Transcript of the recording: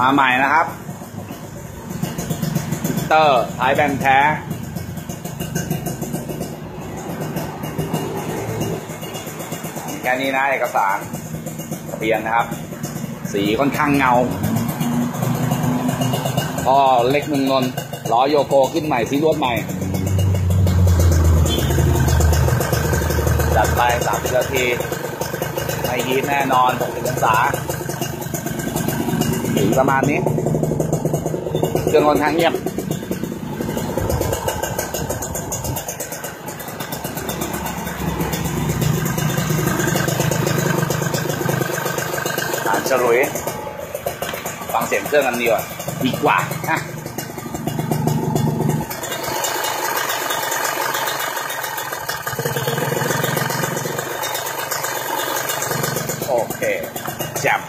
มาใหม่นะครับเตอร์ท้ายแบนแท้แค่นี้นะเอกสารทะเบียนนะครับ สีค่อนข้างเงาก็เล็กหนึ่งนนล้อโยโกขึ้นใหม่ที่รวดใหม่ จัดไปสามสิบนาทีไม่ฮีทแน่นอน60องศา ประมาณนี้เครื่องค่อนข้างเงียบฐานฉลุยฟังเสียงเครื่องกันดีกว่าดีกว่านะโอเคจ่ม